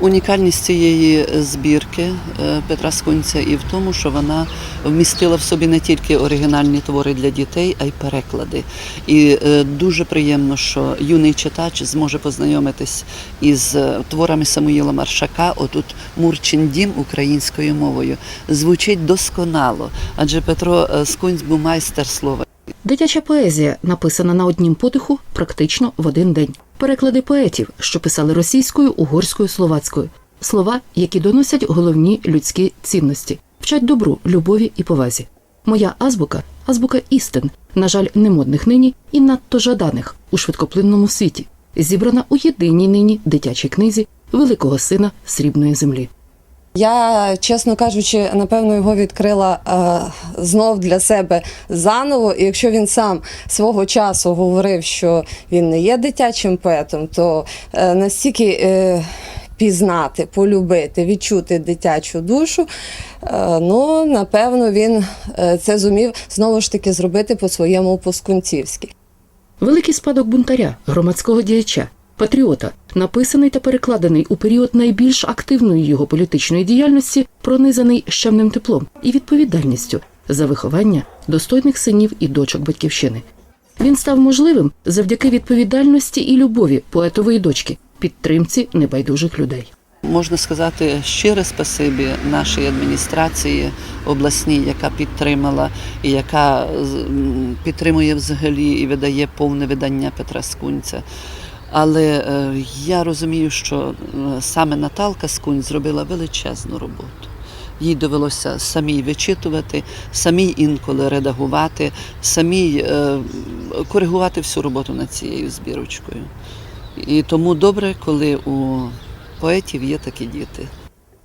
Унікальність цієї збірки е, Петра Скунця і в тому, що вона вмістила в собі не тільки оригінальні твори для дітей, а й переклади. І е, дуже приємно, що юний читач зможе познайомитись із е, творами Самуїла Маршака. Отут Мурчин дім українською мовою звучить досконало, адже Петро Скунць був майстер слова. Дитяча поезія написана на однім подиху практично в один день. Переклади поетів, що писали російською, угорською, словацькою. Слова, які доносять головні людські цінності, вчать добру, любові і повазі. Моя азбука азбука істин, на жаль, немодних нині і надто жаданих у швидкоплинному світі, зібрана у єдиній нині дитячій книзі великого сина срібної землі. Я, чесно кажучи, напевно, його відкрила е, знов для себе заново. І якщо він сам свого часу говорив, що він не є дитячим поетом, то е, настільки е, пізнати, полюбити, відчути дитячу душу, е, ну, напевно, він е, це зумів знову ж таки зробити по-своєму по-скунцівськи. Великий спадок бунтаря, громадського діяча, патріота, написаний та перекладений у період найбільш активної його політичної діяльності, пронизаний щемним теплом і відповідальністю за виховання достойних синів і дочок батьківщини. Він став можливим завдяки відповідальності і любові поетової дочки, підтримці небайдужих людей. Можна сказати щире спасибі нашій адміністрації обласній, яка підтримала і яка підтримує взагалі і видає повне видання Петра Скунця. Але е, я розумію, що е, саме Наталка Скунь зробила величезну роботу. Їй довелося самій вичитувати, самій інколи редагувати, самій е, коригувати всю роботу над цією збірочкою. І тому добре, коли у поетів є такі діти.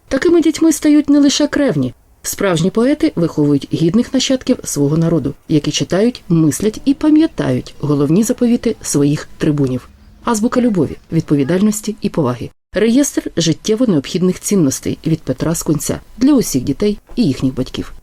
Такими дітьми стають не лише кревні. Справжні поети виховують гідних нащадків свого народу, які читають, мислять і пам'ятають головні заповіти своїх трибунів. Азбука любові, відповідальності і поваги. Реєстр життєво необхідних цінностей від Петра Скунця для усіх дітей і їхніх батьків.